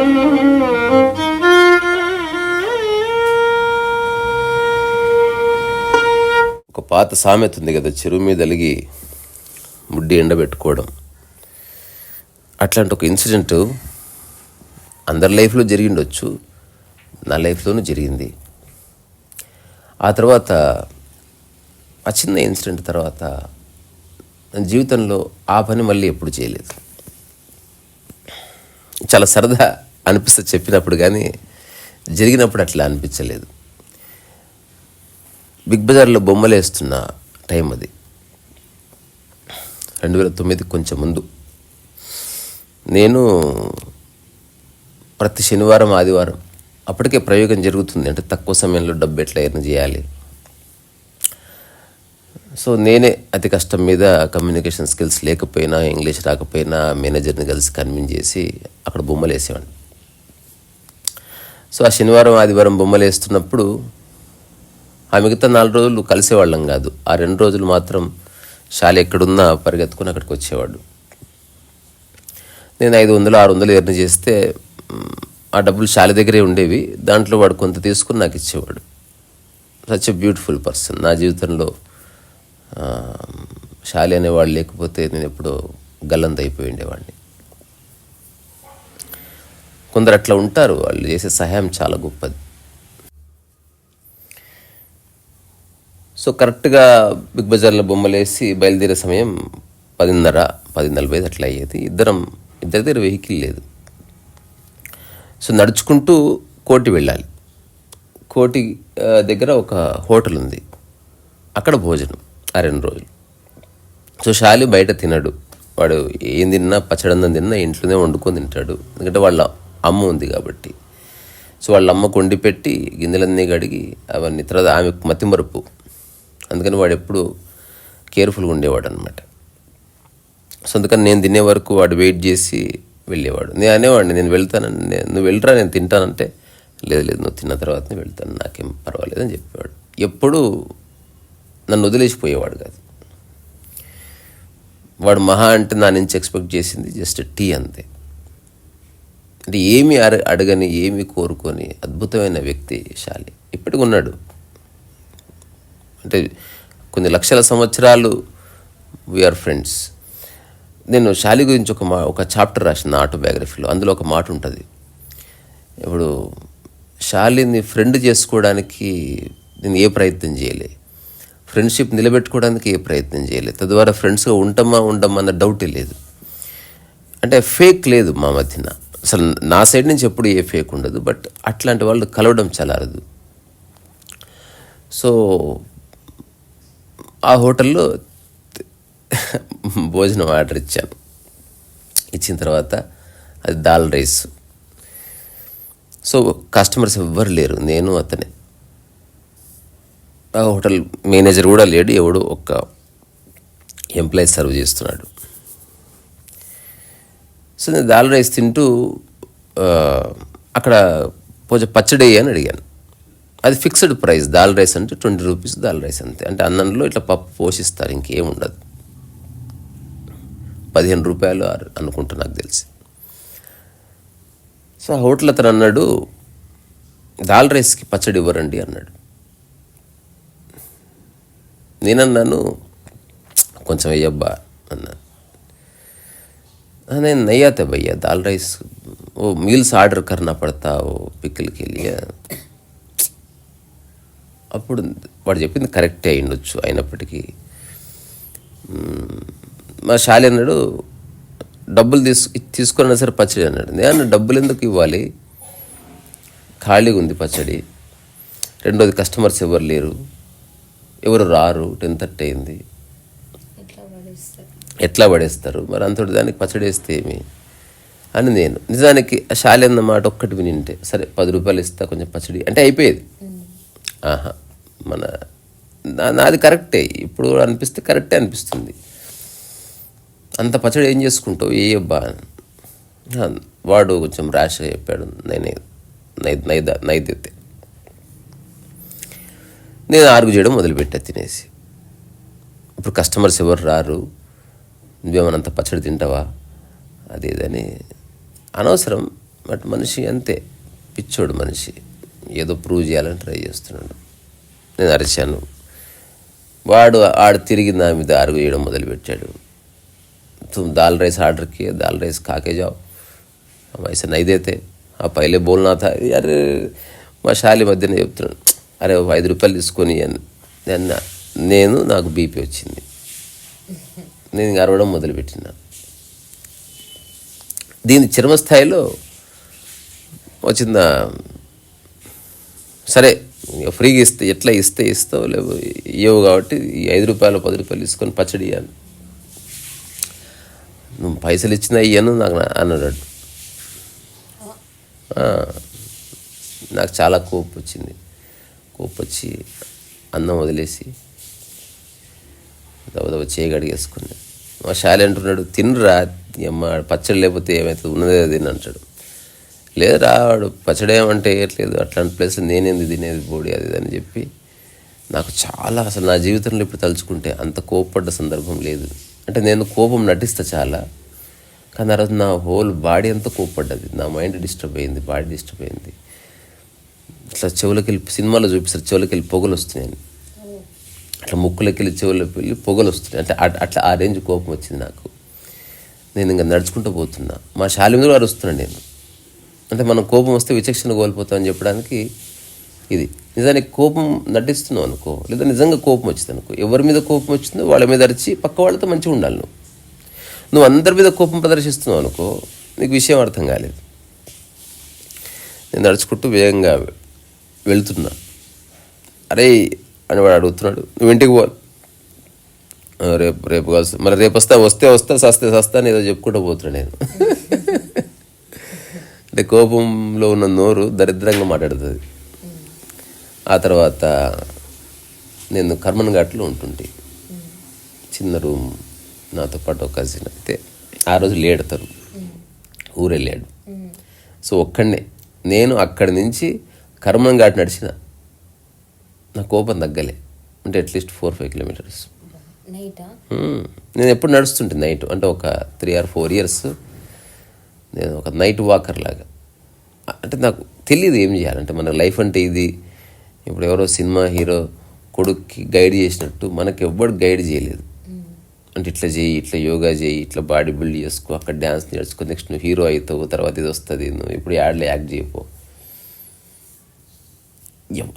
ఒక పాత సామెత ఉంది కదా చెరువు మీద అలిగి ముడ్డి ఎండబెట్టుకోవడం. అట్లాంటి ఒక ఇన్సిడెంట్ అందరి లైఫ్లో జరిగిండొచ్చు నా లైఫ్లోనూ జరిగింది. ఆ తర్వాత ఆ చిన్న ఇన్సిడెంట్ తర్వాత నా జీవితంలో ఆ పని మళ్ళీ ఎప్పుడు చేయలేదు. చాలా సరదా అనిపిస్తే చెప్పినప్పుడు కానీ జరిగినప్పుడు అట్లా అనిపించలేదు. బిగ్ బజార్లో బొమ్మలు వేస్తున్న టైం అది. రెండు వేల తొమ్మిది కొంచెం ముందు. నేను ప్రతి శనివారం ఆదివారం అప్పటికే ప్రయోగం జరుగుతుంది. అంటే తక్కువ సమయంలో డబ్బు ఎట్లా ఎర్న్ చేయాలి? సో నేనే అతి కష్టం మీద కమ్యూనికేషన్ స్కిల్స్ లేకపోయినా ఇంగ్లీష్ రాకపోయినా మేనేజర్ని కలిసి కన్విన్స్ చేసి అక్కడ బొమ్మలు వేసేవాడిని. సో ఆ శనివారం ఆదివారం బొమ్మలు వేస్తున్నప్పుడు ఆ మిగతా నాలుగు రోజులు కలిసేవాళ్ళం కాదు. ఆ రెండు రోజులు మాత్రం శాల ఎక్కడున్నా పరిగెత్తుకుని అక్కడికి వచ్చేవాడు. నేను ఐదు వందలు ఆరు వందలు ఎర్న చేస్తే ఆ డబ్బులు శాల దగ్గరే ఉండేవి. దాంట్లో వాడు కొంత తీసుకుని నాకు ఇచ్చేవాడు. సచ్ ఎ బ్యూటిఫుల్ పర్సన్ నా జీవితంలో శాలి అనేవాడు లేకపోతే నేను ఎప్పుడో గల్లంత అయిపోయి ఉండేవాడిని. కొందరు అట్లా ఉంటారు వాళ్ళు చేసే సహాయం చాలా గొప్పది. సో కరెక్ట్గా బిగ్ బజార్లో బొమ్మలు వేసి బయలుదేరే సమయం పదిన్నర పది నలభై అట్లా అయ్యేది. ఇద్దరం ఇద్దరి దగ్గర వెహికల్ లేదు. సో నడుచుకుంటూ కోటి వెళ్ళాలి. కోటి దగ్గర ఒక హోటల్ ఉంది. అక్కడ భోజనం ఆ రెండు రోజులు. సో షాలి బయట తినడు. వాడు ఏం తిన్నా పచ్చడన్నం తిన్నా ఇంట్లోనే వండుకొని తింటాడు. ఎందుకంటే వాళ్ళ అమ్మ ఉంది కాబట్టి. సో వాళ్ళ అమ్మకు వండి పెట్టి గిన్నెలన్నీ కడిగి అవన్నీ తర్వాత ఆమె మతిమరుపు అందుకని వాడు ఎప్పుడు కేర్ఫుల్గా ఉండేవాడు అనమాట సో అందుకని నేను తినే వరకు వాడు వెయిట్ చేసి వెళ్ళేవాడు. నేను అనేవాడిని నేను వెళ్తానని నువ్వు వెళ్ళరా నేను తింటానంటే లేదు లేదు నువ్వు తిన్న తర్వాత వెళ్తాను నాకేం పర్వాలేదు అని చెప్పేవాడు. ఎప్పుడూ నన్ను వదిలేసిపోయేవాడు కాదు. వాడు మహా అంటే నా నుంచి ఎక్స్పెక్ట్ చేసింది జస్ట్ టీ అంతే. అంటే ఏమి అడగని ఏమి కోరుకొని అద్భుతమైన వ్యక్తి శాలి. ఇప్పటికి ఉన్నాడు అంటే కొన్ని లక్షల సంవత్సరాలు వీఆర్ ఫ్రెండ్స్ నేను శాలి గురించి ఒక మా ఒక చాప్టర్ రాసిన ఆటోబయోగ్రఫీలో. అందులో ఒక మాట ఉంటుంది. ఇప్పుడు శాలిని ఫ్రెండ్ చేసుకోవడానికి నేను ఏ ప్రయత్నం చేయలే. ఫ్రెండ్షిప్ నిలబెట్టుకోవడానికి ఏ ప్రయత్నం చేయలేదు తద్వారా ఫ్రెండ్స్గా ఉంటామా ఉండమా అన్న డౌటే లేదు. అంటే ఫేక్ లేదు మా మధ్యన. అసలు నా సైడ్ నుంచి ఎప్పుడు ఏ ఫేక్ ఉండదు బట్ అట్లాంటి వాళ్ళు కలవడం చాలా అరదు. సో ఆ హోటల్లో భోజనం ఆర్డర్ ఇచ్చాను. ఇచ్చిన తర్వాత అది దాల్ రైస్. సో కస్టమర్స్ ఎవ్వరు లేరు నేను అతనే. ఆ హోటల్ మేనేజర్ కూడా లేడు ఎవడు ఒక్క ఎంప్లాయీ సర్వ్ చేస్తున్నాడు. సో నేను దాల్ రైస్ తింటూ అక్కడ పూజ పచ్చడి అని అడిగాను. అది ఫిక్స్డ్ ప్రైస్ దాల్ రైస్ అంటే ట్వంటీ రూపీస్ దాల్ రైస్ అంతే. అంటే అన్నంలో ఇట్లా పప్పు పోషిస్తారు ఇంకేం ఉండదు. పదిహేను రూపాయలు అనుకుంటా నాకు తెలిసి. సో ఆ హోటల్ అతను అన్నాడు దాల్ రైస్కి పచ్చడి ఇవ్వరండి అన్నాడు. నేనన్నాను కొంచెం వెయ్యబ్బా అన్నాను. नहीं नहीं आता भैया दाल राइस वो मील्स ఆర్డర్ करना पड़ता वो पिकल के लिए అప్పుడు వాడు చెప్పింది కరెక్టే అయిండొచ్చు అయినప్పటికీ మ్మ్, మా శాలి అన్నాడు డబ్బులు తీసు తీసుకున్నా సరే పచ్చడి అన్నాడు నేను డబ్బులు ఎందుకు ఇవ్వాలి ఖాళీగా ఉంది పచ్చడి రెండోది కస్టమర్స్ ఎవరు లేరు ఎవరు రారు టెన్ థర్టీ అయింది ఎట్లా పడేస్తారు ఎట్లా పడేస్తారు? మరి అంతటి దానికి పచ్చడి వేస్తే ఏమి? అని నేను. నిజానికి ఆ శాలి అన్న మాట ఒక్కటి వినింటే సరే పది రూపాయలు ఇస్తా కొంచెం పచ్చడి. అంటే అయిపోయేది. ఆహా మన నాది కరెక్టే. ఇప్పుడు అనిపిస్తే కరెక్టే అనిపిస్తుంది. అంత పచ్చడి ఏం చేసుకుంటావు? ఏ అబ్బా? వాడు కొంచెం ర్యాష్గా చెప్పాడు. నేనే నై నైద నైదైతే. నేను ఆరుగు చేయడం మొదలుపెట్టా తినేసి. ఇప్పుడు కస్టమర్స్ ఎవరు రారు? నువ్వేమన్నంత పచ్చడి తింటావా అది ఇదని అనవసరం బట్ మనిషి అంతే పిచ్చోడు మనిషి ఏదో ప్రూవ్ చేయాలని ట్రై చేస్తున్నాడు నేను అరిచాను వాడు ఆడు తిరిగి నా మీద అరుగు వేయడం మొదలుపెట్టాడు तुम दाल राइस ऑर्डर किए दाल राइस खा के जाओ हम ऐसे नहीं देते ఆ పైలే బోల్నా థా అరే మా శాలి మధ్యన చెప్తున్నాడు అరే ఓ ఐదు రూపాయలు తీసుకొని అని నేను నేను నాకు బీపీ వచ్చింది నేను అరవడం మొదలుపెట్టిన. దీని చర్మస్థాయిలో వచ్చిందా సరే ఇక ఫ్రీగా ఇస్తే ఎట్లా ఇస్తే ఇస్తావు లేవు ఇవ్వవు కాబట్టి ఈ ఐదు రూపాయలు పది రూపాయలు తీసుకొని పచ్చడి ఇవ్వాలి నువ్వు పైసలు ఇచ్చినా ఇయ్యను నాకు అన్నాడు నాకు చాలా కోపం వచ్చింది. కోపం వచ్చి అన్నం వదిలేసి దబదబ చేయగడిగేసుకుని మా శాలి అంటున్నాడు తినరా అమ్మ పచ్చడి లేకపోతే ఏమవుతుంది ఉన్నదే తిని అంటాడు. లేదురా వాడు పచ్చడి ఏమంటే వేయట్లేదు అట్లాంటి ప్లేస్ నేనేంది తినేది బోడి అది అని చెప్పి నాకు చాలా అసలు నా జీవితంలో ఇప్పుడు తలుచుకుంటే అంత కోపడ్డ సందర్భం లేదు. అంటే నేను కోపం నటిస్తా చాలా కానీ ఆ రోజు నా హోల్ బాడీ అంతా కోప్పడ్డది. నా మైండ్ డిస్టర్బ్ అయింది బాడీ డిస్టర్బ్ అయింది. ఇట్లా చెవులకి వెళ్ళి సినిమాలో చూపిస్తారు చెవులకి వెళ్ళి పొగలు వస్తున్నాయని. అట్లా ముక్కులకి వెళ్ళి చెవులకి వెళ్ళి పొగలు వస్తున్నాయి అంటే అట్లా అట్లా ఆ రేంజ్ కోపం వచ్చింది నాకు. నేను ఇంకా నడుచుకుంటూ పోతున్నా. మా శాలి మీద వారు వస్తున్నాను నేను. అంటే మనం కోపం వస్తే విచక్షణ కోల్పోతామని చెప్పడానికి ఇది. నిజానికి కోపం నటిస్తున్నావు అనుకో లేదా నిజంగా కోపం వచ్చింది అనుకో ఎవరి మీద కోపం వచ్చిందో వాళ్ళ మీద అరిచి పక్క వాళ్ళతో మంచిగా ఉండాలి నువ్వు. నువ్వు అందరి మీద కోపం ప్రదర్శిస్తున్నావు అనుకో నీకు విషయం అర్థం కాలేదు. నేను నడుచుకుంటూ వేగంగా వెళ్తున్నా. అరే అని వాడు అడుగుతున్నాడు. నువ్వు ఇంటికి పో. "ఆ, రేపు రేపు కాదు మరి రేపు వస్తా వస్తే వస్తా సస్తే సస్తా అని ఏదో చెప్పుకుంటూ పోతున్నా నేను. అంటే కోపంలో ఉన్న నోరు దరిద్రంగా మాట్లాడుతుంది. ఆ తర్వాత నేను కర్మన్ ఘాట్లో ఉంటుంటే. చిన్న రూమ్ నాతో పాటు ఒక కజిన్ అయితే ఆ రోజు లేడు తను ఊరే లేడు సో ఒక్కడనే. నేను అక్కడి నుంచి కర్మన్ ఘాట్ నడిచిన. నా కోపం తగ్గలే. అంటే అట్లీస్ట్ ఫోర్ ఫైవ్ కిలోమీటర్స్. నేను ఎప్పుడు నడుస్తుంటే నైట్ అంటే ఒక త్రీ ఆర్ ఫోర్ ఇయర్స్ నేను ఒక నైట్ వాకర్ లాగా. అంటే నాకు తెలియదు ఏం చేయాలంటే మన లైఫ్ అంటే ఇది. ఇప్పుడు ఎవరో సినిమా హీరో కొడుక్కి గైడ్ చేసినట్టు మనకి ఎవ్వడు గైడ్ చేయలేదు. అంటే ఇట్లా చేయి ఇట్లా యోగా చేయి ఇట్లా బాడీ బిల్డ్ చేసుకో అక్కడ డ్యాన్స్ నేర్చుకో నెక్స్ట్ నువ్వు హీరో అవుతావు తర్వాత ఇది వస్తుంది నువ్వు ఇప్పుడు యాడ్లో యాక్ట్ చేయపో.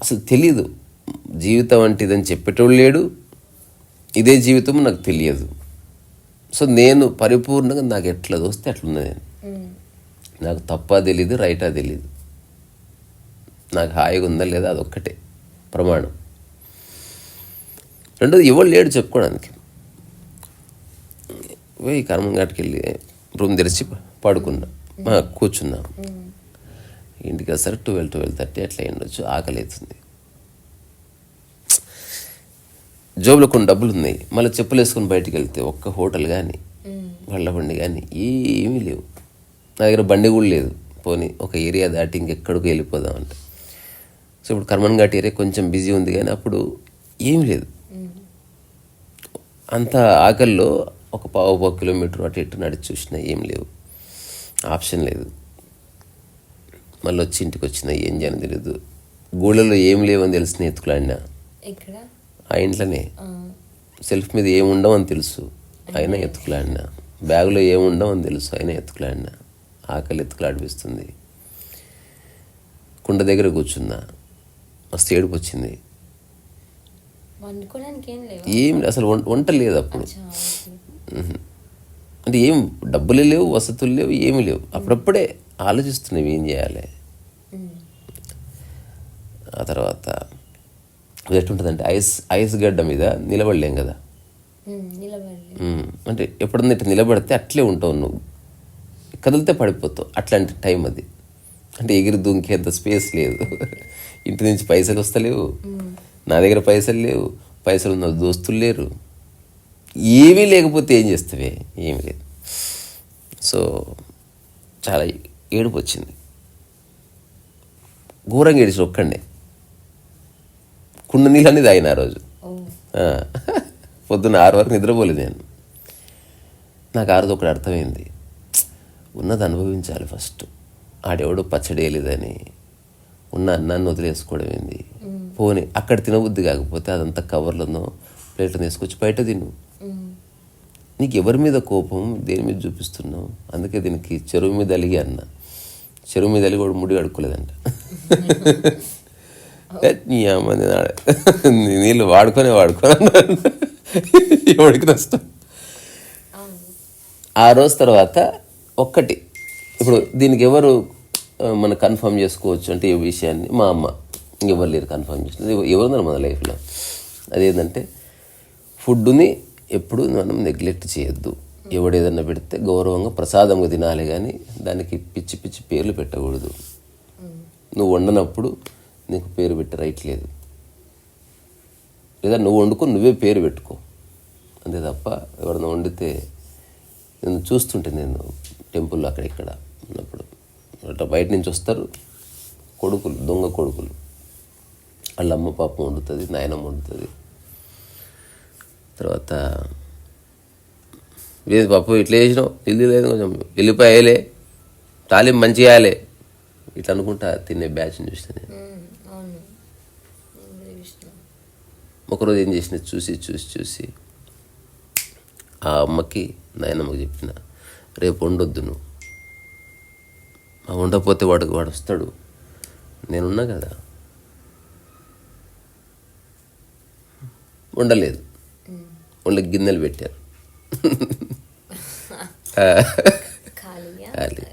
అసలు తెలీదు. జీవితం అంటే ఇదని చెప్పేటోడు లేడు. ఇదే జీవితం నాకు తెలియదు. సో నేను పరిపూర్ణంగా నాకు ఎట్లా వస్తే అట్లున్నా నేను. నాకు తప్పా తెలీదు రైటా తెలీదు. నాకు హాయిగా ఉందా లేదా అదొక్కటే ప్రమాణం. రెండోది ఎవరు లేడు చెప్పుకోవడానికి. పోయి కర్మం ఘాట్కి వెళ్ళి రూమ్ తెరిచి పడుకున్నా. ఆ, కూర్చున్నా. ఇంటికి వస్తారు ట్వెల్వ్ ట్వెల్వ్ థర్టీ అట్లా ఉండొచ్చు ఆకలి అవుతుంది జోబులో కొన్ని డబ్బులు ఉన్నాయి మళ్ళీ చెప్పులు వేసుకొని బయటికి వెళ్తే ఒక్క హోటల్ కానీ వాళ్ళ బండి కానీ ఏమీ లేవు. నా దగ్గర బండి కూడా లేదు. పోనీ ఒక ఏరియా దాటి ఇంకెక్కడికి వెళ్ళిపోదాం అంటే సో ఇప్పుడు కర్మన్ ఘాట్ ఏరియా కొంచెం బిజీ ఉంది కానీ అప్పుడు ఏమీ లేదు. అంత ఆకల్లో ఒక పావు పావు కిలోమీటర్ అటు ఇటు నడిచి చూసినా ఏం లేవు. ఆప్షన్ లేదు. మళ్ళీ వచ్చి ఇంటికి వచ్చిన ఏం చేయని తెలియదు గూళ్ళలో ఏం లేవని తెలిసిన ఎత్తుకులాడినా. ఇక్కడ ఆ ఇంట్లోనే. సెల్ఫ్ మీద ఏం ఉండవని తెలుసు. అయినా ఎత్తుకులాడినా. బ్యాగులో ఏం ఉండవని తెలుసు. అయినా ఎత్తుకులాడినా. ఆకలి ఎత్తుకులాడిపిస్తుంది కుండ దగ్గర కూర్చున్నా. మస్తు ఏడుపు వచ్చింది వండుకోవడానికి ఏం అసలు వంట లేదు అప్పుడు. అంటే ఏం డబ్బులు లేవు వసతులు లేవు ఏమీ లేవు. అప్పుడప్పుడే ఆలోచిస్తున్నావు ఏం చేయాలి. ఆ తర్వాత అది ఎట్లుంటుందంటే ఐస్ ఐస్ గడ్డ మీద నిలబడలేం కదా. అంటే ఎప్పుడన్నా ఇట్లా నిలబడితే అట్లే ఉంటావు నువ్వు. కదిలితే పడిపోతావు. అట్లాంటి టైం అది. అంటే ఎగిరి దుంకేంత స్పేస్ లేదు. ఇంటి నుంచి పైసలు వస్తలేవు. నా దగ్గర పైసలు లేవు. పైసలు ఉన్న దోస్తులు లేరు. ఏమీ లేకపోతే ఏం చేస్తావే? ఏమీ లేదు. సో చాలా ఏడుపు వచ్చింది. ఘోరంగా ఏడిచి ఒక్కండే కుండ నీళ్ళని తాగిన ఆ రోజు. పొద్దున్న ఆరు వరకు నిద్రపోలేదు నేను. నాకు ఆ రోజు ఒకటి అర్థమైంది. ఉన్నది అనుభవించాలి ఫస్ట్. ఆడెవడు పచ్చడి వేయలేదని. ఉన్న అన్నాన్ని వదిలేసుకోవడం ఏంది? పోనీ అక్కడ తినబుద్ధి కాకపోతే అదంతా కవర్లను ప్లేట్లో తీసుకొచ్చి బయట తిను. నీకు ఎవరి మీద కోపం? దేని మీద చూపిస్తున్నావు? అందుకే దీనికి చెరువు మీద అలిగి అన్న. చెరువు మీద అలిగి కూడా ముడి కడుక్కోలేదంట. ఏ, నీ అమ్మ నేను ఆడ- నీ నీళ్ళు వాడుకొనే వాడుకోను ఎవడికి నష్టం? ఆ రోజు తర్వాత ఒక్కటి. ఇప్పుడు దీనికి ఎవరు మనం కన్ఫర్మ్ చేసుకోవచ్చు అంటే ఈ విషయాన్ని? మా అమ్మ. ఇంకెవరు లేరు కన్ఫర్మ్ చేసిన. ఎవరున్నారు మన లైఫ్లో? అదేంటంటే ఫుడ్ని ఎప్పుడు మనం నెగ్లెక్ట్ చేయొద్దు. ఎవడు ఏదన్నా పెడితే గౌరవంగా ప్రసాదంగా తినాలి కానీ దానికి పిచ్చి పిచ్చి పేర్లు పెట్టకూడదు. నువ్వు వండనప్పుడు నీకు పేరు పెట్టి రైట్ లేదు. లేదా నువ్వు వండుకొని నువ్వే పేరు పెట్టుకో. అంతే తప్ప ఎవరైనా వండితే నేను చూస్తుంటే నేను టెంపుల్లో అక్కడ ఇక్కడ ఉన్నప్పుడు. అట్లా బయట నుంచి వస్తారు కొడుకులు దొంగ కొడుకులు. వాళ్ళ అమ్మ పాపం వండుతుంది నాయనమ్మ వండుతుంది. తర్వాత లేదు పప్పు ఇట్లా వేసినావు తిల్లి లేదు కొంచెం. వెళ్ళిపోయేలే తాలింపు మంచిగా వేయాలి. ఇట్లా అనుకుంటా తినే బ్యాచ్ని చూస్తే నేను ఉమ్, అవును నేను కూడా చూసిన. ఒకరోజు ఏం చేసిన చూసి చూసి చూసి. ఆ అమ్మకి నాయనమ్మకి చెప్పిన రేపు వండొద్దు నువ్వు. ఆ వండకపోతే వాడు వాడు వస్తాడు. నేనున్నా కదా. వండలేదు. వండ గిన్నెలు పెట్టారు. ఖాళీ.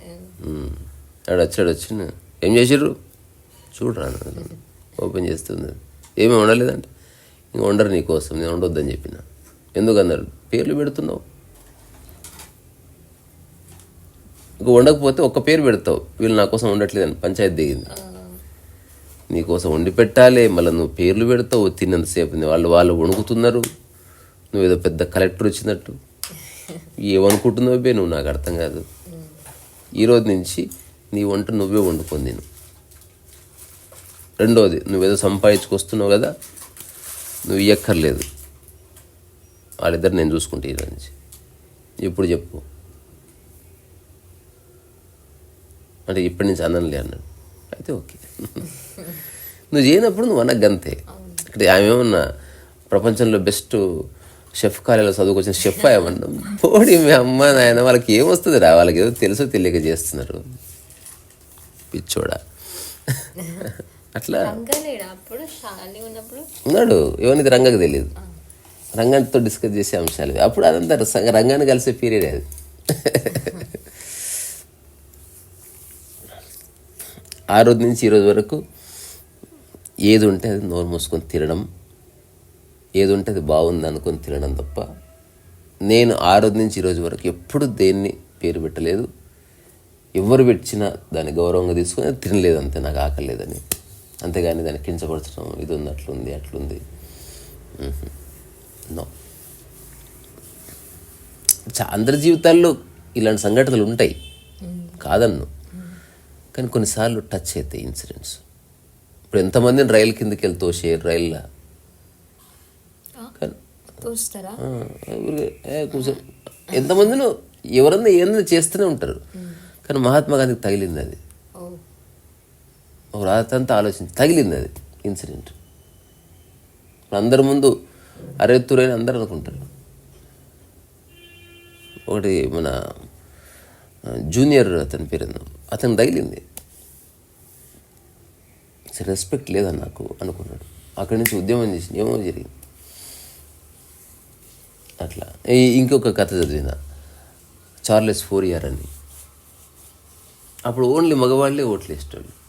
ఆడు వచ్చాడు వచ్చి ఏం చేసిర్రు? చూడరా. ఓపెన్ చేస్తుంది. ఏమీ వండలేదంటే ఇంక వండరు నీ కోసం నేను వండొద్దని చెప్పిన. ఎందుకన్నారు? పేర్లు పెడుతున్నావు. ఇంక వండకపోతే ఒక్క పేరు పెడతావు. వీళ్ళు నా కోసం వండట్లేదని పంచాయతీ దిగింది. నీ కోసం వండి పెట్టాలి మళ్ళీ నువ్వు పేర్లు పెడతావు తిన్నంతసేపు. వాళ్ళు వాళ్ళు వణుకుతున్నారు. నువ్వు ఏదో పెద్ద కలెక్టర్ వచ్చినట్టు. ఏమనుకుంటున్నావు బే? నువ్వు నాకు అర్థం కాదు. ఈ రోజు నుంచి నీ వంట నువ్వే వండుకొని తిను. రెండోది నువ్వేదో సంపాదించుకొస్తున్నావు కదా నువ్వు ఇయ్యక్కర్లేదు. వాళ్ళిద్దరు నేను చూసుకుంటే నుంచి. ఇప్పుడు చెప్పు. అంటే ఇప్పటి నుంచి అనంలే అన్నాడు. అయితే ఓకే. నువ్వు చేయనప్పుడు నువ్వు అన్న గంతే ఇక్కడ ఆమె ఏమన్నా ప్రపంచంలో బెస్ట్ షెఫ్ కాలేజీలో చదువుకొచ్చిన షెఫ్ ఏమన్నా పోడి మీ అమ్మ నాయన వాళ్ళకి ఏమొస్తుంది రా వాళ్ళకి ఏదో తెలుసో తెలియక చేస్తున్నారు. పిచ్చోడా. అట్లా? ఉన్నాడు. ఎవరిది? రంగకు తెలియదు రంగంతో డిస్కస్ చేసే అంశాలు. అప్పుడు అదంతా రంగాన్ని కలిసే పీరియడ్ అది. ఆ రోజు నుంచి ఈ రోజు వరకు ఏది ఉంటే అది నోరు మూసుకొని తినడం ఏది ఉంటే అది బాగుంది అనుకొని తినడం తప్ప నేను ఆ రోజు నుంచి ఈ రోజు వరకు ఎప్పుడు దేన్ని పేరు పెట్టలేదు ఎవరు పెట్టినా దాన్ని గౌరవంగా తీసుకొని తినలేదు అంతే నాకు ఆకలేదని అంతేగాని దాన్ని కించపరచడం ఇది ఉంది అట్లుంది అట్లుంది నో అందరి జీవితాల్లో ఇలాంటి సంఘటనలు ఉంటాయి. కాదన్ను. కానీ కొన్నిసార్లు టచ్ అవుతాయి ఇన్సిడెంట్స్ ఇప్పుడు ఎంతమందిని రైలు కిందకి వెళ్తూ షేర్ రైల్లో ఎంతమందినో ఎవరన్నా ఏదన్నా చేస్తూనే ఉంటారు. కానీ మహాత్మా గాంధీకి తగిలింది అది. ఓ రాత్రంతా ఆలోచించి తగిలింది అది ఇన్సిడెంట్. అందరి ముందు అరెత్తురైన అందరు అనుకుంటారు. ఒకటి మన జూనియర్ అతని పేరు అతను తగిలింది. రెస్పెక్ట్ లేదా నాకు అనుకున్నాడు. అక్కడి నుంచి ఉద్యమం చేసింది ఏమో జరిగింది. అట్లా. ఇంకొక కథ చదివిన చార్లెస్ ఫోర్ ఇయర్ అని. అప్పుడు ఓన్లీ మగవాళ్ళే ఓట్లు వేసేటోళ్ళు.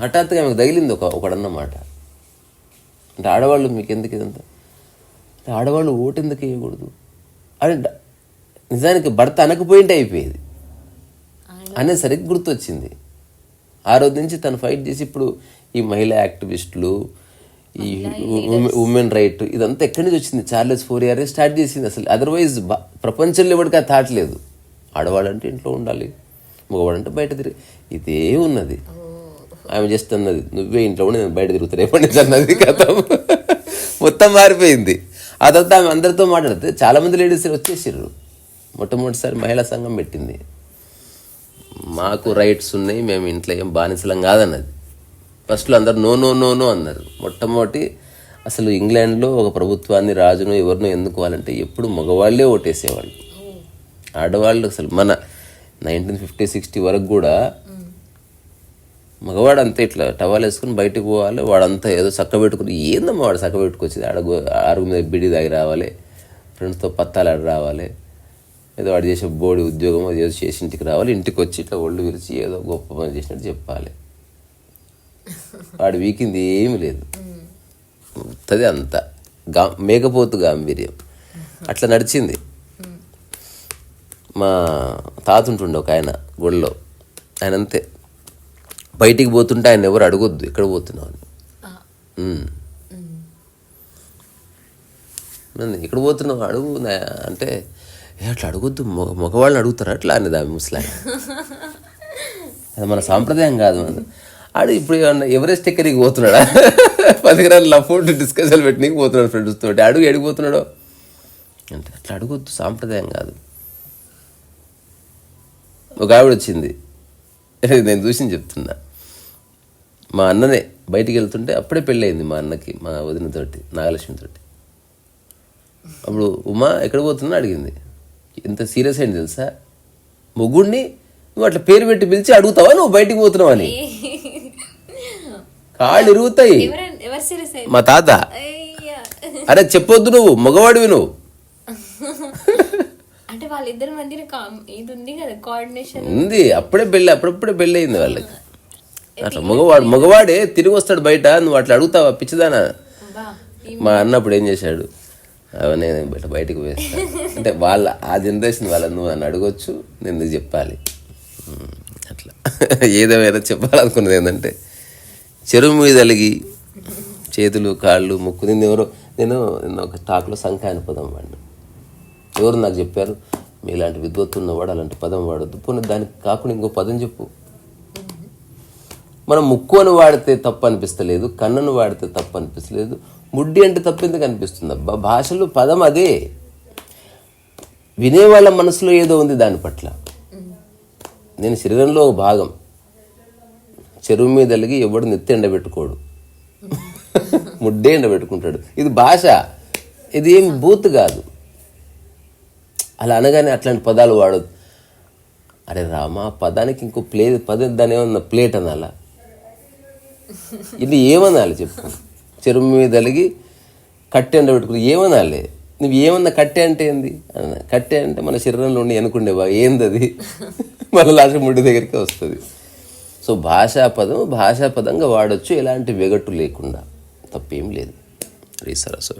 హఠాత్తుగా ఆమెకు తగిలింది ఒక ఒకడన్న మాట అంటే ఆడవాళ్ళు మీకు ఎందుకు ఇదంతా? అంటే ఆడవాళ్ళు ఓటు ఎందుకు వేయకూడదు అని నిజానికి భర్త అనకపోయింటే అయిపోయేది. అనేది సరిగ్గా గుర్తొచ్చింది. ఆ రోజు నుంచి తను ఫైట్ చేసి ఇప్పుడు ఈ మహిళా యాక్టివిస్టులు ఈ ఉమెన్ రైట్ ఇదంతా ఎక్కడి నుంచి వచ్చింది? చార్లెస్ ఫోర్ ఇయర్ స్టార్ట్ చేసింది అసలు. అదర్వైజ్ ప్రపంచంలో ఎవరికి అది థాట్ లేదు. ఆడవాడంటే ఇంట్లో ఉండాలి. మగవాడంటే బయట తిరిగి ఇదే ఉన్నది. ఆమె జస్ట్ అన్నది నువ్వే ఇంట్లో ఉండి నేను బయట తిరుగుతా రేపటి నుంచి అన్నది కథ మొత్తం మారిపోయింది. ఆ తర్వాత ఆమె అందరితో మాట్లాడితే చాలామంది లేడీస్ వచ్చేసారు మొట్టమొదటిసారి మహిళా సంఘం పెట్టింది. మాకు రైట్స్ ఉన్నాయి మేము ఇంట్లో ఏం బానిసలం కాదన్నది. ఫస్ట్లో అందరు నో నో నో నో అన్నారు. మొట్టమొదటి అసలు ఇంగ్లాండ్లో ఒక ప్రభుత్వాన్ని రాజును ఎవరినో ఎందుకోవాలంటే ఎప్పుడు మగవాళ్ళే ఓటేసేవాళ్ళు. ఆడవాళ్ళు అసలు మన నైన్టీన్ ఫిఫ్టీ సిక్స్టీ వరకు కూడా మగవాడు ఇట్లా టవాల్ వేసుకుని బయటకు పోవాలి వాడంతా ఏదో చక్క పెట్టుకుని ఏందమ్మా వాడు చక్క పెట్టుకొచ్చేది? ఆడ ఆరుగు మీద బిడి దాగి రావాలి ఫ్రెండ్స్తో పత్తాలు ఆడ రావాలి ఏదో వాడు చేసే బోడి ఉద్యోగం అది ఏదో చేసి ఇంటికి రావాలి ఇంటికి వచ్చి ఇట్లా ఒళ్ళు విరిచి ఏదో గొప్ప పని చేసినట్టు చెప్పాలి. వాడు వీకింది ఏమీ లేదు. అది అంత. గా మేకపోతు గాంభీర్యం. అట్లా నడిచింది. మా తాత ఉంటుండే ఒక ఆయన గుడిలో ఆయన అంతే. బయటికి పోతుంటే ఆయన ఎవరు అడగొద్దు ఎక్కడ పోతున్నావు అని. ఇక్కడ పోతున్నావు అడుగు అంటే "ఏ, అట్లా అడగొద్దు మగ మగవాళ్ళని అడుగుతారా? అట్లా అనేది ఆమె ముసలాయన. అది మన సాంప్రదాయం కాదు మన ఆడు ఇప్పుడు ఏమన్నా ఎవరెస్ట్ ఎక్కడికి పోతున్నాడా? పది గ్రాముల ఫోటో డిస్కషన్ పెట్టడానికి పోతున్నాడు ఫ్రెండ్స్ తోటి అడుగు ఎడిగిపోతున్నాడో అంటే అట్లా అడగొద్దు సాంప్రదాయం కాదు. ఒక ఆవిడ వచ్చింది. నేను చూసి చెప్తున్నా. మా అన్ననే బయటికి వెళ్తుంటే అప్పుడే పెళ్ళయింది మా అన్నకి మా వదినతోటి నాగలక్ష్మితోటి అప్పుడు ఉమా ఎక్కడ పోతున్నా అడిగింది. ఎంత సీరియస్ అయింది తెలుసా? మొగుడిని నువ్వు అట్లా పేరు పెట్టి పిలిచి అడుగుతావా? నువ్వు బయటికి పోతున్నావు అని. కాళ్ళు ఇరుగుతాయి. మా తాత. అరే చెప్పొద్దు నువ్వు మగవాడివి నువ్వు. వాళ్ళిద్దరి మధ్యన ఇది ఉంది కదా కోఆర్డినేషన్ ఉంది. అప్పుడే పెళ్ళి అప్పుడప్పుడే పెళ్ళి అయింది వాళ్ళకి అట్లా మగవాడు మగవాడే తిరిగి వస్తాడు బయట. నువ్వు అట్లా అడుగుతావా పిచ్చిదానా? మా అన్నప్పుడు ఏం చేశాడు? అవన్నీ నేను బయట బయటకు వేస్తా అంటే వాళ్ళ ఆ జనరేషన్ వాళ్ళ నువ్వు నన్ను అడగొచ్చు నేను చెప్పాలి. అట్లా. ఏదేమైనా చెప్పాలనుకున్నది ఏంటంటే చెరువు మీద అలిగి చేతులు కాళ్ళు ముక్కు. నేను ఎవరో నేను నిన్న ఒక టాక్లో సంఖ్య పదం వాడిని. ఎవరు నాకు చెప్పారు? మీలాంటి విద్వత్తున్న వాడు అలాంటి పదం వాడొద్దు. పోనీ దానికి కాకుండా ఇంకో పదం చెప్పు. మనం ముక్కు అని వాడితే తప్పు అనిపిస్తలేదు కన్నును వాడితే తప్పు అనిపిస్తలేదు ముడ్డి అంటే తప్పెందుకు అనిపిస్తుంది? అబ్బా భాషలో పదం అదే. వినేవాళ్ళ మనసులో ఏదో ఉంది దాని పట్ల. నేను శరీరంలో ఒక భాగం. చెరువు మీద అలిగి ఎవడు నెత్తి ఎండబెట్టుకోడు. ముడ్డే ఎండబెట్టుకుంటాడు. ఇది భాష. ఇది ఏం బూత్ కాదు. అలా అనగానే అట్లాంటి పదాలు వాడదు అరే రామా పదానికి ఇంకో ప్లే పద దాని ఏమన్నా ప్లేట్ అనాలా? ఇది ఏమనాలి చెప్పు. చెరువు మీద అలిగి కట్టె అండ పెట్టుకుని ఏమనాలి? నువ్వు ఏమన్నా కట్టె అంటే ఏంది? అన్న కట్టె అంటే మన శరీరంలో ఉండి అనుకుండేవా ఏంది అది మన లాస్ట్ ముడి దగ్గరికి వస్తుంది. సో భాషా పదం భాషా పదంగా వాడచ్చు ఎలాంటి వెగట్టు లేకుండా. తప్పేం లేదు. రీసరస్